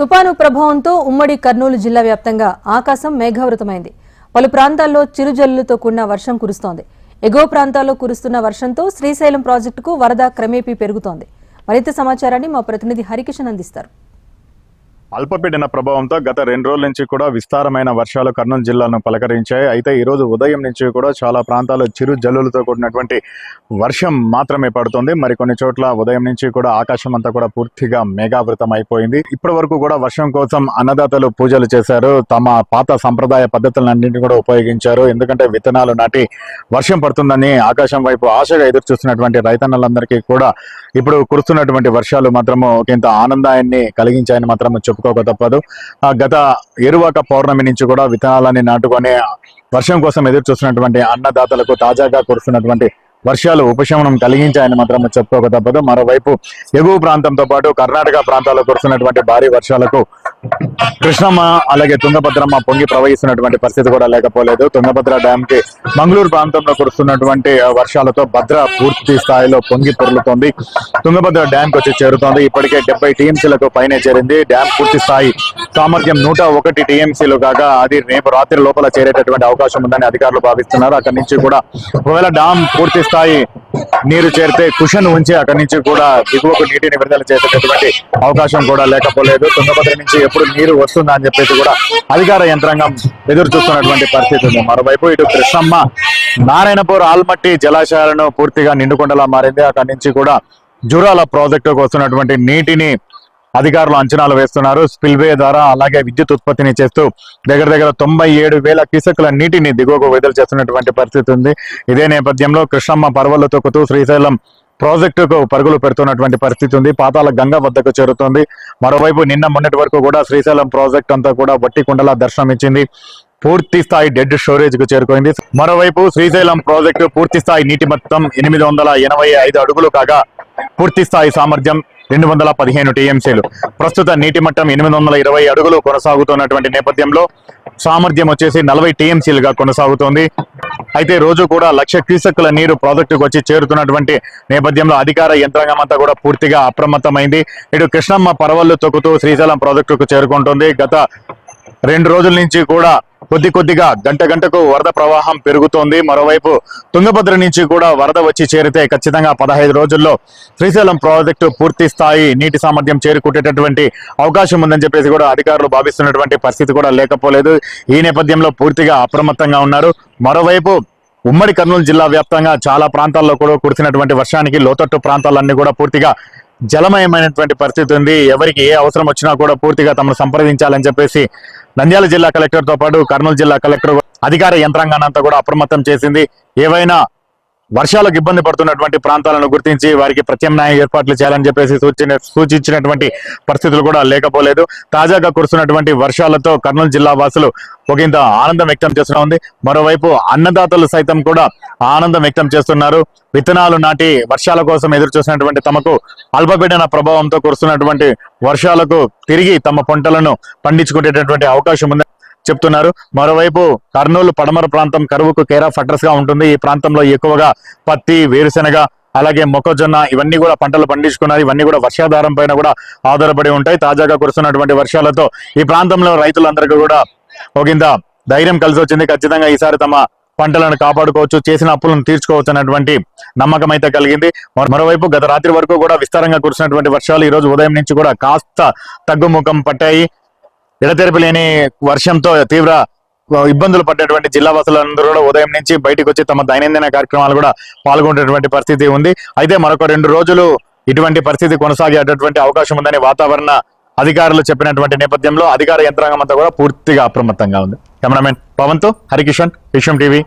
తుపాను ప్రభావంతో ఉమ్మడి కర్నూలు జిల్లా వ్యాప్తంగా ఆకాశం మేఘావృతమైంది. పలు ప్రాంతాల్లో చిరుజల్లులతో కూడిన వర్షం కురుస్తోంది. ఎగువ ప్రాంతాల్లో కురుస్తున్న వర్షంతో శ్రీశైలం ప్రాజెక్టుకు వరద క్రమేపీ పెరుగుతోంది. మరింత సమాచారాన్ని మా ప్రతినిధి హరికిషన్ అందిస్తారు. అల్పపీడన ప్రభావంతో గత రెండు రోజుల నుంచి కూడా విస్తారమైన వర్షాలు కర్నూలు జిల్లాను పలకరించాయి. అయితే ఈ రోజు ఉదయం నుంచి కూడా చాలా ప్రాంతాల్లో చిరు జల్లులతో కూడినటువంటి వర్షం మాత్రమే పడుతుంది. మరి కొన్ని చోట్ల ఉదయం నుంచి కూడా ఆకాశం అంతా కూడా పూర్తిగా మేఘావృతం అయిపోయింది. ఇప్పటి వరకు కూడా వర్షం కోసం అన్నదాతలు పూజలు చేశారు. తమ పాత సంప్రదాయ పద్ధతులన్నింటినీ కూడా ఉపయోగించారు. ఎందుకంటే విత్తనాలు నాటి వర్షం పడుతుందని ఆకాశం వైపు ఆశగా ఎదురు చూస్తున్నటువంటి రైతన్నలందరికీ కూడా ఇప్పుడు కురుస్తున్నటువంటి వర్షాలు మాత్రము ఒకంత ఆనందాన్ని కలిగించాయని మాత్రము చెప్పు చెప్పుకోక తప్పదు. గత ఎరువాక పౌర్ణమి నుంచి కూడా విత్తనాలని నాటుకొని వర్షం కోసం ఎదురు చూస్తున్నటువంటి అన్నదాతలకు తాజాగా కురుస్తున్నటువంటి వర్షాలు ఉపశమనం కలిగించాయని మాత్రం చెప్పుకోక తప్పదు. మరోవైపు ఎగువ ప్రాంతంతో పాటు కర్ణాటక ప్రాంతాల్లో కురుస్తున్నటువంటి భారీ వర్షాలకు కృష్ణమ్మ అలాగే తుంగభద్రమ్మ పొంగి ప్రవహిస్తున్నటువంటి పరిస్థితి కూడా లేకపోలేదు. తుంగభద్ర డ్యామ్కి మంగళూరు ప్రాంతంలో కురుస్తున్నటువంటి వర్షాలతో భద్ర పూర్తి స్థాయిలో పొంగి పొరులుతోంది. తుంగభద్ర డ్యామ్కి వచ్చి చేరుతోంది. ఇప్పటికే డెబ్బై టీఎంసీలకు పైనే చేరింది. డ్యామ్ పూర్తి స్థాయి సామర్థ్యం నూట ఒకటి టీఎంసీలు కాగా అది రేపు రాత్రి లోపల చేరేటటువంటి అవకాశం ఉందని అధికారులు భావిస్తున్నారు. అక్కడి నుంచి కూడా ఒకవేళ డ్యామ్ పూర్తి స్థాయి నీరు చేరితే కుషన్ ఉంచి అక్కడి నుంచి కూడా దిగువకు నీటిని విడుదల చేసేటటువంటి అవకాశం కూడా లేకపోలేదు. తుంగభద్ర నుంచి ఎప్పుడు నీరు వస్తుందా అని చెప్పేసి కూడా అధికార యంత్రాంగం ఎదురు చూస్తున్నటువంటి పరిస్థితి ఉంది. మరోవైపు ఇటు కృష్ణమ్మ నారాయణపూర్ ఆల్మట్టి జలాశయాలను పూర్తిగా నిండుకొండలా మారింది. అక్కడి నుంచి కూడా జురాల ప్రాజెక్టుకు వస్తున్నటువంటి నీటిని అధికారులు అంచనాలు వేస్తున్నారు. స్పిల్వే ద్వారా అలాగే విద్యుత్ ఉత్పత్తిని చేస్తూ దగ్గర దగ్గర తొంభై ఏడు వేల కిసకుల నీటిని దిగువకు విడుదల చేస్తున్నటువంటి పరిస్థితి ఉంది. ఇదే నేపథ్యంలో కృష్ణమ్మ పర్వలు తొక్కుతూ శ్రీశైలం ప్రాజెక్టుకు పరుగులు పెడుతున్నటువంటి పరిస్థితి ఉంది. పాతాల గంగ వద్దకు చేరుతుంది. మరోవైపు నిన్న మొన్నటి వరకు కూడా శ్రీశైలం ప్రాజెక్ట్ అంతా కూడా వట్టి కుండలా దర్శనం ఇచ్చింది పూర్తి స్థాయి డెడ్ స్టోరేజ్కు చేరుకుంది. మరోవైపు శ్రీశైలం ప్రాజెక్టు పూర్తి స్థాయి నీటి మొత్తం ఎనిమిది వందల ఎనభై ఐదు అడుగులు కాగా పూర్తి స్థాయి సామర్థ్యం రెండు వందల పదిహేను టీఎంసీలు. ప్రస్తుత నీటి మట్టం ఎనిమిది వందల ఇరవై అడుగులు కొనసాగుతున్నటువంటి నేపథ్యంలో సామర్థ్యం వచ్చేసి నలభై టీఎంసీలుగా కొనసాగుతోంది. అయితే రోజు కూడా లక్ష క్యూసెక్కుల నీరు ప్రాజెక్టుకు వచ్చి చేరుతున్నటువంటి నేపథ్యంలో అధికార యంత్రాంగం అంతా కూడా పూర్తిగా అప్రమత్తమైంది. ఇటు కృష్ణమ్మ పరవళ్ళు తొక్కుతూ శ్రీశైలం ప్రాజెక్టుకు చేరుకుంటుంది. గత రెండు రోజుల నుంచి కూడా కొద్ది కొద్దిగా గంట గంటకు వరద ప్రవాహం పెరుగుతోంది. మరోవైపు తుంగభద్ర నుంచి కూడా వరద వచ్చి చేరితే ఖచ్చితంగా పదహైదు రోజుల్లో శ్రీశైలం ప్రాజెక్టు పూర్తి స్థాయి నీటి సామర్థ్యం చేరుకుంటేటటువంటి అవకాశం ఉందని చెప్పేసి కూడా అధికారులు భావిస్తున్నటువంటి పరిస్థితి కూడా లేకపోలేదు. ఈ నేపథ్యంలో పూర్తిగా అప్రమత్తంగా ఉన్నారు. మరోవైపు ఉమ్మడి కర్నూలు జిల్లా వ్యాప్తంగా చాలా ప్రాంతాల్లో కూడా కురిసినటువంటి వర్షానికి లోతట్టు ప్రాంతాలన్నీ కూడా పూర్తిగా జలమయమైనటువంటి పరిస్థితి ఉంది. ఎవరికి ఏ అవసరం వచ్చినా కూడా పూర్తిగా తమను సంప్రదించాలని చెప్పేసి నంద్యాల జిల్లా కలెక్టర్తో పాటు కర్నూలు జిల్లా కలెక్టర్ అధికార యంత్రాంగాన్ని అంతా కూడా అప్రమత్తం చేసింది. ఏవైనా వర్షాలకు ఇబ్బంది పడుతున్నటువంటి ప్రాంతాలను గుర్తించి వారికి ప్రత్యామ్నాయ ఏర్పాట్లు చేయాలని చెప్పేసి సూచన సూచించినటువంటి పరిస్థితులు కూడా లేకపోలేదు. తాజాగా కురుస్తున్నటువంటి వర్షాలతో కర్నూలు జిల్లా వాసులు ఒకంత ఆనందం వ్యక్తం చేస్తున్నా ఉంది. మరోవైపు అన్నదాతలు సైతం కూడా ఆనందం వ్యక్తం చేస్తున్నారు. విత్తనాలు నాటి వర్షాల కోసం ఎదురు చూసినటువంటి తమకు అల్పపీడన ప్రభావంతో కురుస్తున్నటువంటి వర్షాలకు తిరిగి తమ పంటలను పండించుకునేటటువంటి అవకాశం ఉంది. చెప్తున్నారు. మరోవైపు కర్నూలు పడమర ప్రాంతం కరువుకు కేరా ఆఫ్గా ఉంటుంది. ఈ ప్రాంతంలో ఎక్కువగా పత్తి వేరుశెనగ అలాగే మొక్కజొన్న ఇవన్నీ కూడా పంటలు పండించుకున్నారు. ఇవన్నీ కూడా వర్షాధారం పైన కూడా ఆధారపడి ఉంటాయి. తాజాగా కురుస్తున్నటువంటి వర్షాలతో ఈ ప్రాంతంలో రైతులందరికీ కూడా ఒకంత ధైర్యం కలిసి వచ్చింది. ఖచ్చితంగా ఈసారి తమ పంటలను కాపాడుకోవచ్చు చేసిన అప్పులను తీర్చుకోవచ్చు అన్నటువంటి నమ్మకం అయితే కలిగింది. మరోవైపు గత రాత్రి వరకు కూడా విస్తారంగా కురిసినటువంటి వర్షాలు ఈ రోజు ఉదయం నుంచి కూడా కాస్త తగ్గుముఖం పట్టాయి. ఎడతెరిపి లేని వర్షంతో తీవ్ర ఇబ్బందులు పడ్డటువంటి జిల్లా వాసులందరూ కూడా ఉదయం నుంచి బయటకు వచ్చి తమ దైనందిన కార్యక్రమాలు కూడా పాల్గొనేటువంటి పరిస్థితి ఉంది. అయితే మరొక రెండు రోజులు ఇటువంటి పరిస్థితి కొనసాగేటటువంటి అవకాశం ఉందని వాతావరణ అధికారులు చెప్పినటువంటి నేపథ్యంలో అధికార యంత్రాంగం అంతా కూడా పూర్తిగా అప్రమత్తంగా ఉంది. కెమెరామెన్ పవన్తో హరికిషన్ విషయం టీవీ